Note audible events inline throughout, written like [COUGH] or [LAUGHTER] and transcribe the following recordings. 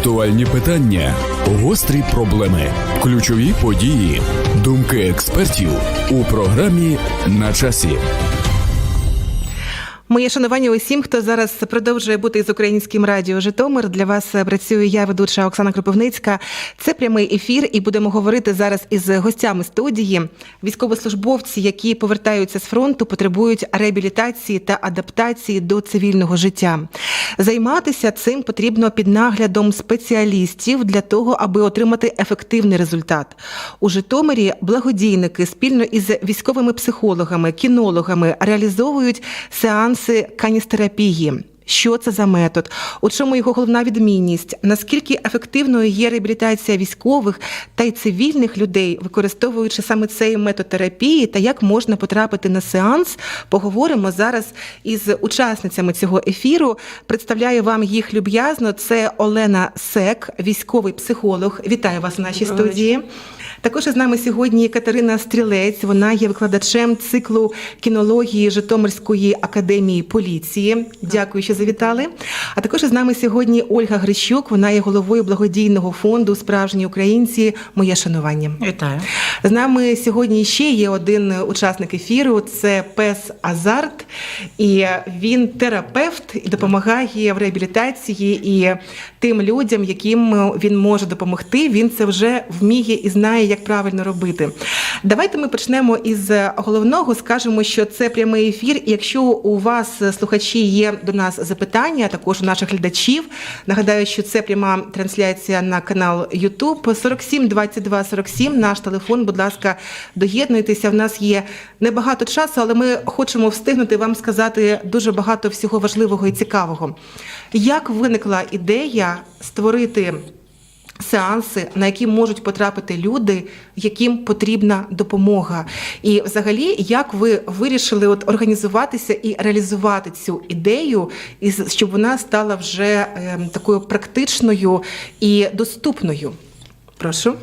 Актуальні питання, гострі проблеми, ключові події, думки експертів у програмі на часі. Моє шанування усім, хто зараз продовжує бути із українським радіо Житомир. Для вас працюю я, ведуча Оксана Кропивницька. Це прямий ефір, і будемо говорити зараз із гостями студії. Військовослужбовці, які повертаються з фронту, потребують реабілітації та адаптації до цивільного життя. Займатися цим потрібно під наглядом спеціалістів для того, аби отримати ефективний результат. У Житомирі благодійники спільно із військовими психологами, кінологами реалізовують сеанси каністерапії. Що це за метод? У чому його головна відмінність? Наскільки ефективною є реабілітація військових та й цивільних людей, використовуючи саме цей метод терапії, та як можна потрапити на сеанс? Поговоримо зараз із учасницями цього ефіру. Представляю вам їх люб'язно. Це Олена Сек, військовий психолог. Вітаю вас в нашій Доброго студії. Також із нами сьогодні Катерина Стрілець. Вона є викладачем циклу кінології Житомирської академії поліції. Дякую, що завітали. А також із нами сьогодні Ольга Грищук. Вона є головою благодійного фонду Справжні українці. Моє шанування. Вітаю. З нами сьогодні ще є один учасник ефіру. Це пес Азарт, і він терапевт і допомагає в реабілітації і тим людям, яким він може допомогти. Він це вже вміє і знає, як правильно робити. Давайте ми почнемо із головного. Скажемо, що це прямий ефір. І якщо у вас, слухачі, є до нас запитання, а також у наших глядачів. Нагадаю, що це пряма трансляція на канал YouTube 47 22 47. Наш телефон. Будь ласка, доєднуйтеся. В нас є небагато часу, але ми хочемо встигнути вам сказати дуже багато всього важливого і цікавого. Як виникла ідея створити сеанси, на які можуть потрапити люди, яким потрібна допомога? І взагалі, як ви вирішили от організуватися і реалізувати цю ідею, і щоб вона стала вже е, такою практичною і доступною? Прошу.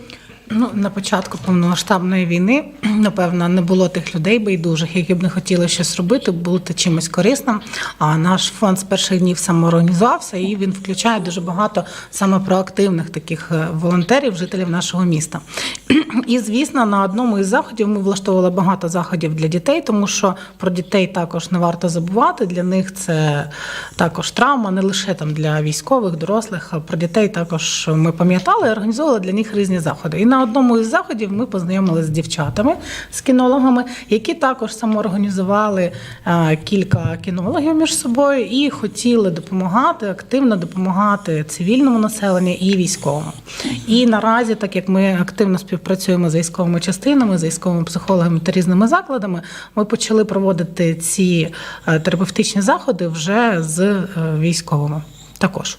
Ну, на початку повномасштабної війни, [CLEARS THROAT] напевно, не було тих людей байдужих, які б не хотіли щось робити, бути чимось корисним. А наш фонд з перших днів самоорганізувався, і він включає дуже багато саме проактивних таких е, волонтерів, жителів нашого міста. [CLEARS THROAT] І звісно, на одному із заходів ми влаштовували багато заходів для дітей, тому що про дітей також не варто забувати. Для них це також травма, не лише там для військових, дорослих, а про дітей також ми пам'ятали і організовували для них різні заходи. І на одному із заходів ми познайомилися з дівчатами, з кінологами, які також самоорганізували е, кілька кінологів між собою і хотіли допомагати, активно допомагати цивільному населенню і військовому. І наразі, так як ми активно співпрацюємо з військовими частинами, з військовими психологами та різними закладами, ми почали проводити ці е, терапевтичні заходи вже з е, військовими також.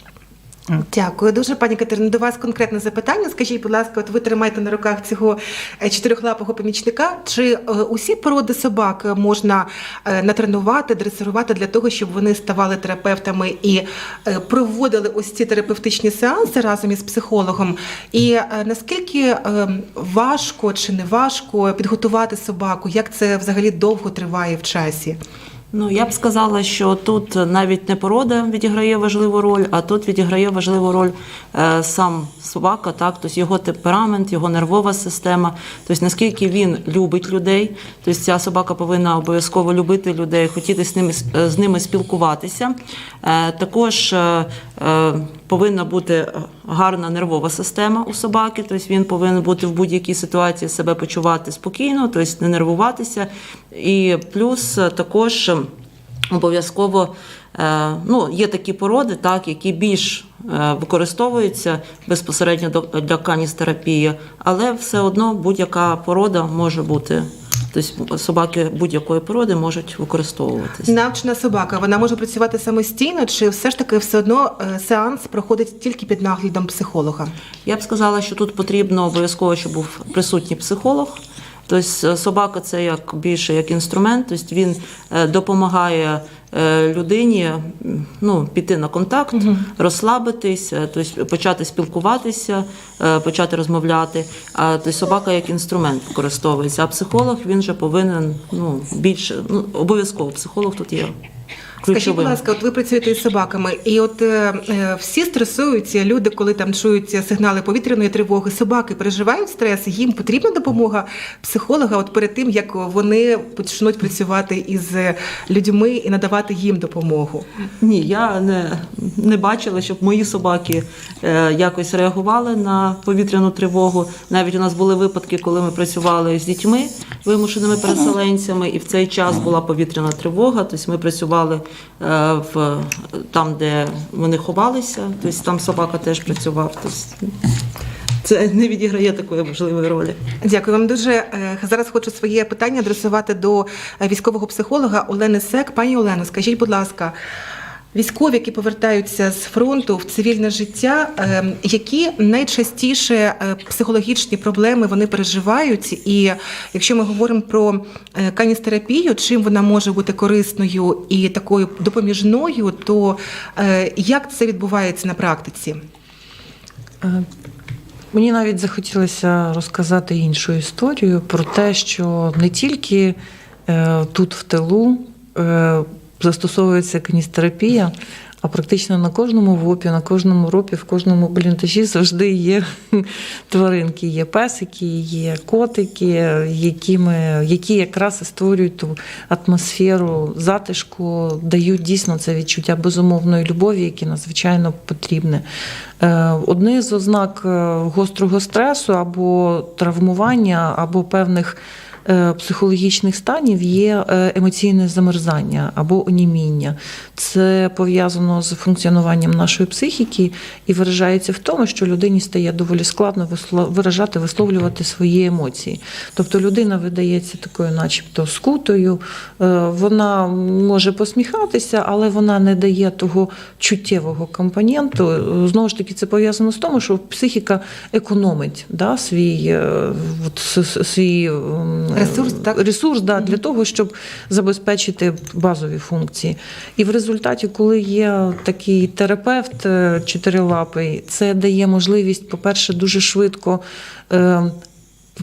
Дякую дуже, пані Катерино. До вас конкретне запитання. Скажіть, будь ласка, от ви тримаєте на руках цього е, чотирьохлапого помічника. Чи е, усі породи собак можна е, натренувати, дресирувати для того, щоб вони ставали терапевтами і проводили ось ці терапевтичні сеанси разом із психологом? І наскільки важко чи не важко підготувати собаку? Як це взагалі довго триває в часі? Ну, я б сказала, що тут навіть не порода відіграє важливу роль, а тут відіграє важливу роль е, сам собака, так, тобто його темперамент, його нервова система, тобто наскільки він любить людей. Тобто ця собака повинна обов'язково любити людей, хотіти з ними, з ними спілкуватися. Е, також е, е, повинна бути гарна нервова система у собаки, тобто він повинен бути в будь-якій ситуації себе почувати спокійно, тобто не нервуватися. І плюс е, також е, обов'язково е, ну, є такі породи, так, які більш е, використовуються безпосередньо для каністерапії, але все одно будь-яка порода може бути. Тобто собаки будь-якої породи можуть використовуватися. Навчена собака, вона може працювати самостійно, чи все ж таки все одно е, сеанс проходить тільки під наглядом психолога? Я б сказала, що тут потрібно обов'язково, щоб був присутній психолог. Тобто собака це як більше як інструмент, тобто він е, допомагає е, людині ну, піти на контакт, розслабитись, е, тобто почати спілкуватися, е, почати розмовляти. А тобто собака як інструмент використовується. А психолог він же повинен ну, більше, ну, обов'язково психолог тут є. Скажіть, будь ласка, от ви працюєте із собаками, і от е, е, всі стресуються, люди, коли там чують сигнали повітряної тривоги, собаки переживають стрес, їм потрібна допомога психолога от перед тим, як вони почнуть працювати із людьми і надавати їм допомогу. Ні, я не, не бачила, щоб мої собаки е, якось реагували на повітряну тривогу. Навіть у нас були випадки, коли ми працювали з дітьми, вимушеними переселенцями, і в цей час була повітряна тривога. Тобто ми працювали в там, де вони ховалися. Тобто там собака теж працював. Тобто, це не відіграє такої важливої ролі. Дякую вам дуже. Е, Зараз хочу своє питання адресувати до е, військового психолога Олени Сек. Пані Олено, скажіть, будь ласка. Військові, які повертаються з фронту в цивільне життя, е, які найчастіше е, психологічні проблеми вони переживають? І якщо ми говоримо про е, каністерапію, чим вона може бути корисною і такою допоміжною, то е, як це відбувається на практиці? Мені навіть захотілося розказати іншу історію про те, що не тільки тут в тилу застосовується каністерапія, а практично на кожному ВОПі, на кожному ропі, в кожному блінтажі завжди є [LAUGHS] тваринки, є песики, є котики, які, ми, які якраз і створюють ту атмосферу затишку, дають дійсно це відчуття безумовної любові, яке надзвичайно потрібне. Е, Одне з ознак е, гострого стресу або травмування, або певних психологічних станів є е, емоційне замерзання або оніміння. Це пов'язано з функціонуванням нашої психіки і виражається в тому, що людині стає доволі складно виражати, висловлювати свої емоції. Тобто людина видається такою, начебто, скутою, е, вона може посміхатися, але вона не дає того чуттєвого компоненту. Е, Знову ж таки, це пов'язано з тому, що психіка економить да, свій, е, от, свій Ресурс, так? ресурс да, для того, щоб забезпечити базові функції. І в результаті, коли є такий терапевт е, чотирилапий, це дає можливість, по-перше, дуже швидко. е,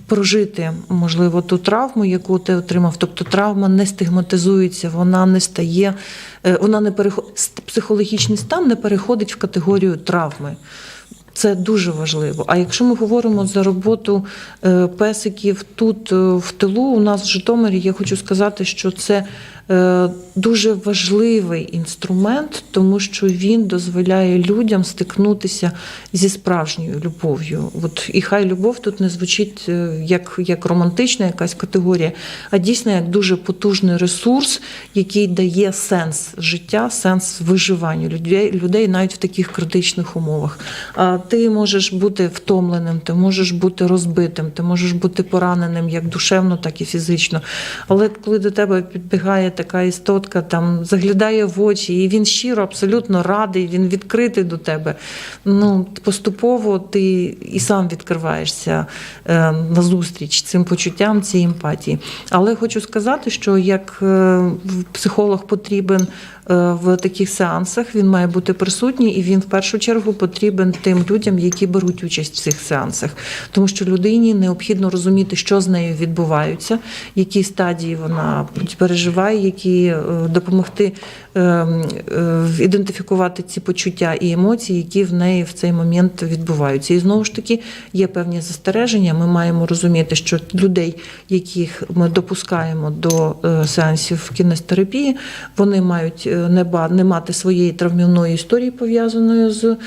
Прожити, можливо, ту травму, яку ти отримав. Тобто травма не стигматизується, вона не стає, е, вона не переходить, психологічний стан не переходить в категорію травми. Це дуже важливо. А якщо ми говоримо за роботу е, песиків тут е, в тилу, у нас в Житомирі, я хочу сказати, що це дуже важливий інструмент, тому що він дозволяє людям стикнутися зі справжньою любов'ю. От і хай любов тут не звучить е, як, як романтична якась категорія, а дійсно як дуже потужний ресурс, який дає сенс життя, сенс виживання людей, людей навіть в таких критичних умовах. А ти можеш бути втомленим, ти можеш бути розбитим, ти можеш бути пораненим як душевно, так і фізично. Але коли до тебе підбігає така істотка, там заглядає в очі, і він щиро, абсолютно радий, він відкритий до тебе. Ну, поступово ти і сам відкриваєшся е, назустріч цим почуттям, цій емпатії. Але хочу сказати, що як е, психолог потрібен е, в таких сеансах, він має бути присутній, і він в першу чергу потрібен тим людям, які беруть участь в цих сеансах. Тому що людині необхідно розуміти, що з нею відбувається, які стадії вона переживає, які е, допомогти е, е, ідентифікувати ці почуття і емоції, які в неї в цей момент відбуваються. І знову ж таки є певні застереження. Ми маємо розуміти, що людей, яких ми допускаємо до сеансів кінестерапії, вони мають не, мати своєї травмівної історії пов'язаної з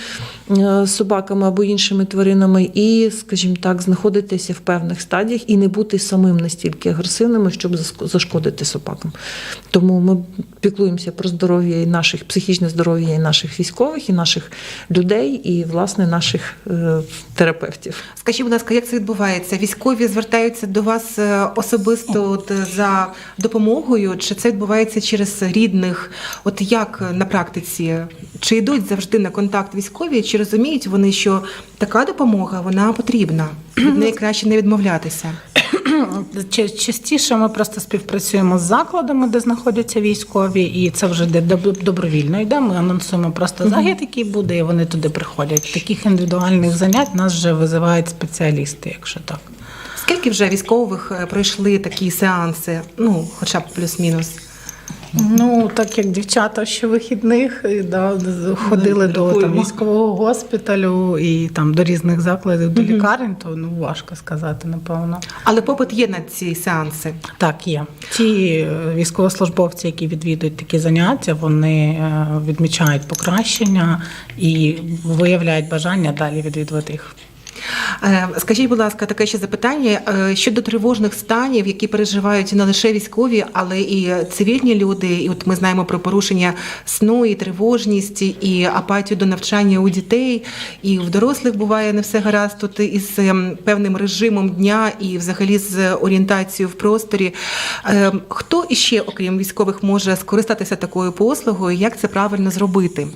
собаками або іншими тваринами, і, скажімо так, знаходитися в певних стадіях і не бути самим настільки агресивними, щоб зашкодити собакам. Тому ми піклуємося про здоров'я і наших психічне здоров'я і наших військових, і наших людей, і власне наших е, терапевтів. Скажіть, будь ласка, як це відбувається? Військові звертаються до вас е, особисто от, е, за допомогою, чи це відбувається через рідних? От як на практиці? Чи йдуть завжди на контакт військові, чи розуміють вони, що така допомога вона потрібна? Від неї краще не відмовлятися? [CLEARS THROAT] Ча- Частіше ми просто співпрацюємо з закладами, де знаходяться військові, і це вже де доб- добровільно йде. Ми анонсуємо просто захід, який буде, і вони туди приходять. Таких індивідуальних занять нас вже визивають спеціалісти, якщо так. Скільки вже військових е, пройшли такі сеанси? Ну, хоча б плюс-мінус. Ну, так як дівчата щовихідних і, да, ходили до там, військового госпіталю і там до різних закладів, до лікарень, то ну важко сказати, напевно. Але попит є на ці сеанси. Так, є. Ті е, військовослужбовці, які відвідують такі заняття, вони е, відмічають покращення і виявляють бажання далі відвідувати їх. Е, Скажіть, будь ласка, таке ще запитання е, щодо тривожних станів, які переживають не лише військові, але і цивільні люди. І от ми знаємо про порушення сну, і тривожність, і апатію до навчання у дітей. І в дорослих буває не все гаразд тут із ем, певним режимом дня і взагалі з орієнтацією в просторі. Е, Хто іще, окрім військових, може скористатися такою послугою? Як це правильно зробити?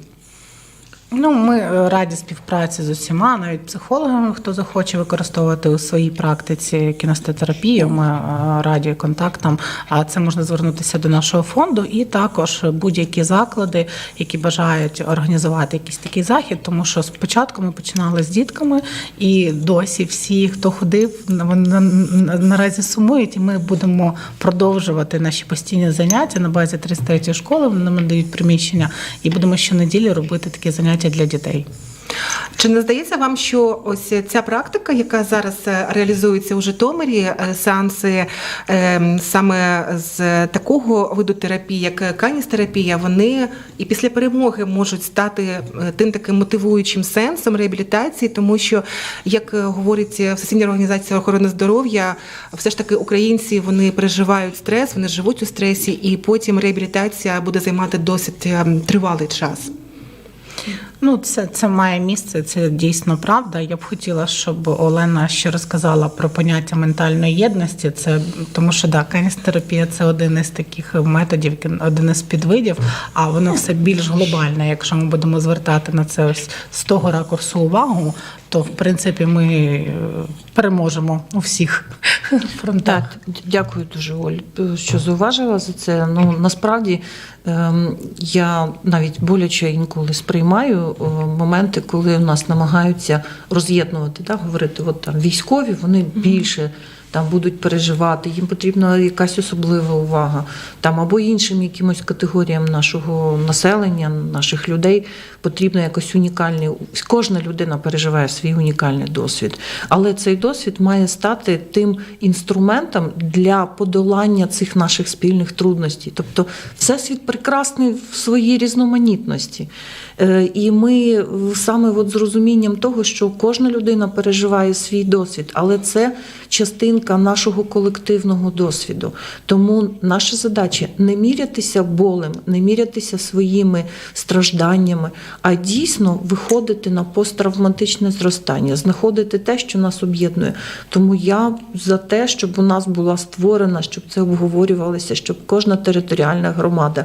Ну, ми е, раді співпраці з усіма, навіть психологами, хто захоче використовувати у своїй практиці кінестетерапію. Ми е, раді контактам. А це можна звернутися до нашого фонду, і також будь-які заклади, які бажають організувати якийсь такий захід. Тому що спочатку ми починали з дітками, і досі всі, хто ходив, вони на- на- наразі сумують, і ми будемо продовжувати наші постійні заняття на базі 33 школи. Вони нам надають приміщення, і будемо щонеділі робити такі заняття для дітей. Чи не здається вам, що ось ця практика, яка зараз е, реалізується у Житомирі, е, сеанси е, саме з такого виду терапії, як каністерапія, вони і після перемоги можуть стати тим таким мотивуючим сенсом реабілітації, тому що, як говорить Всесвітня організація охорони здоров'я, все ж таки українці вони переживають стрес, вони живуть у стресі, і потім реабілітація буде займати досить е, тривалий час. Ну, це, це має місце, це дійсно правда. Я б хотіла, щоб Олена ще розказала про поняття ментальної єдності. Це тому, що да, каністерапія це один із таких методів, один із підвидів, а воно все більш глобальне. Якщо ми будемо звертати на це ось з того ракурсу увагу, то в принципі ми е, переможемо у всіх фронтах. Так, дякую дуже, Оль, що зауважила за це. Ну насправді ем, я навіть боляче інколи сприймаю е, моменти, коли у нас намагаються роз'єднувати, так, говорити, от там військові, вони більше. Там будуть переживати, їм потрібна якась особлива увага. Там або іншим якимось категоріям нашого населення, наших людей потрібно якось унікальний. Кожна людина переживає свій унікальний досвід. Але цей досвід має стати тим інструментом для подолання цих наших спільних трудностей. Тобто, всесвіт прекрасний в своїй різноманітності. Е, І ми саме от з розумінням того, що кожна людина переживає свій досвід, але це частинка нашого колективного досвіду. Тому наша задача не мірятися болем, не мірятися своїми стражданнями, а дійсно виходити на посттравматичне зростання, знаходити те, що нас об'єднує. Тому я за те, щоб у нас була створена, щоб це обговорювалося, щоб кожна територіальна громада,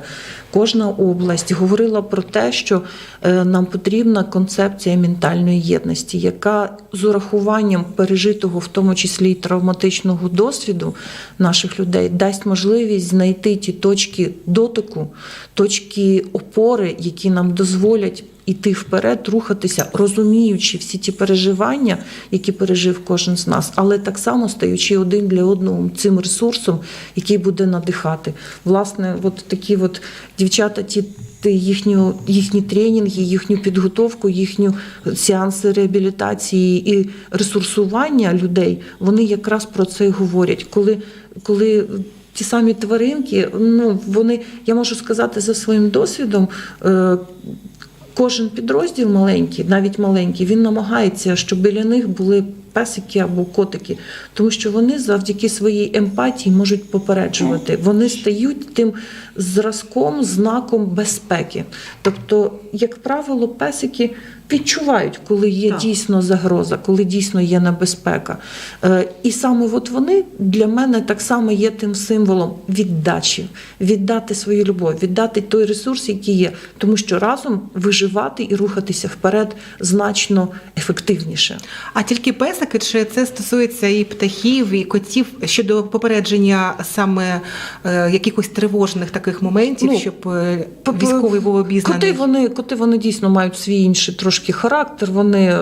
кожна область говорила про те, що нам потрібна концепція ментальної єдності, яка з урахуванням пережитого, в тому числі й травматичного досвіду наших людей, дасть можливість знайти ті точки дотику, точки опори, які нам дозволять. Іти вперед, рухатися, розуміючи всі ті переживання, які пережив кожен з нас, але так само стаючи один для одного цим ресурсом, який буде надихати. Власне, от такі от дівчата, ті ти їхню, їхні тренінги, їхню підготовку, їхню сеанси реабілітації і ресурсування людей, вони якраз про це й говорять. Коли, коли ті самі тваринки, ну вони, я можу сказати за своїм досвідом. е, Кожен підрозділ маленький, навіть маленький, він намагається, щоб біля них були песики або котики, тому що вони завдяки своїй емпатії можуть попереджувати. Вони стають тим зразком, знаком безпеки. Тобто, як правило, песики відчувають, коли є Так. дійсно загроза, коли дійсно є небезпека. Е, І саме от вони для мене так само є тим символом віддачі, віддати свою любов, віддати той ресурс, який є, тому що разом виживати і рухатися вперед значно ефективніше. А тільки песики, чи це стосується і птахів, і котів щодо попередження саме е, якихось тривожних таких моментів, Ну, щоб е, військовий був обізнаний? Коти вони, коти вони дійсно мають свій інший трошки характер, вони е,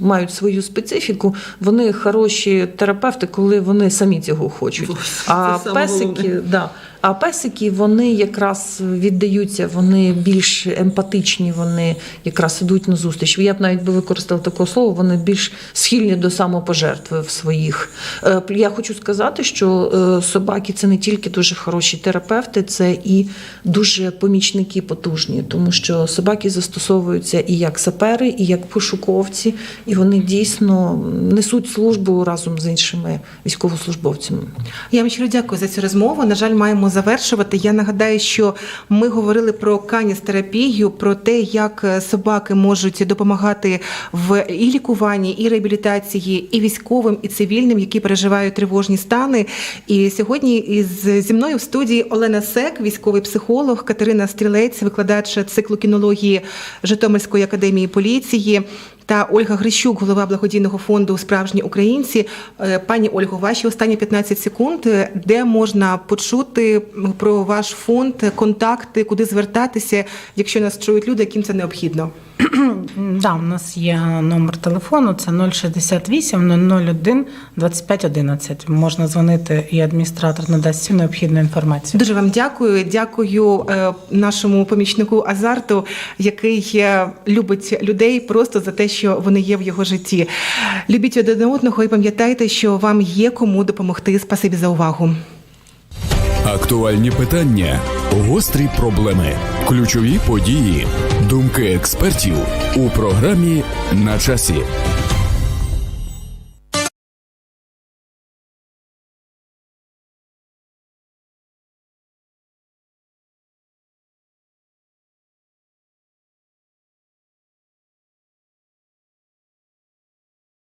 мають свою специфіку. Вони хороші терапевти, коли вони самі цього хочуть. Це А песики, головне. да. А песики вони якраз віддаються, вони більш емпатичні, вони якраз ідуть на зустріч. Я б навіть би використала таке слово, вони більш схильні до самопожертви в своїх. Е, Я хочу сказати, що е, собаки це не тільки дуже хороші терапевти, це і дуже помічники потужні, тому що собаки застосовуються і як сапери, і як пошуковці, і вони дійсно несуть службу разом з іншими військовослужбовцями. Я вам щиро дякую за цю розмову. На жаль, маємо завершувати. Я нагадаю, що ми говорили про каністерапію, про те, як е, собаки можуть допомагати в і лікуванні, і реабілітації, і військовим, і цивільним, які переживають тривожні стани. І сьогодні із зі мною в студії Олена Сек, військовий психолог, Катерина Стрілець, викладач циклу кінології Житомирської академії поліції. Та Ольга Грищук, голова благодійного фонду Справжні українці. Е, Пані Ольго, ваші останні 15 секунд, е, де можна почути про ваш фонд, контакти, куди звертатися, якщо нас чують люди, яким це необхідно. [CLEARS THROAT] Да, у нас є номер телефону, це 068 001 25 11. Можна дзвонити, і адміністратор надасть всю необхідну інформацію. Дуже вам дякую. Дякую е, нашому помічнику Азарту, який е, любить людей просто за те, що вони є в його житті. Любіть один одного і пам'ятайте, що вам є кому допомогти. Спасибі за увагу. Актуальні питання, гострі проблеми, ключові події, думки експертів у програмі на часі.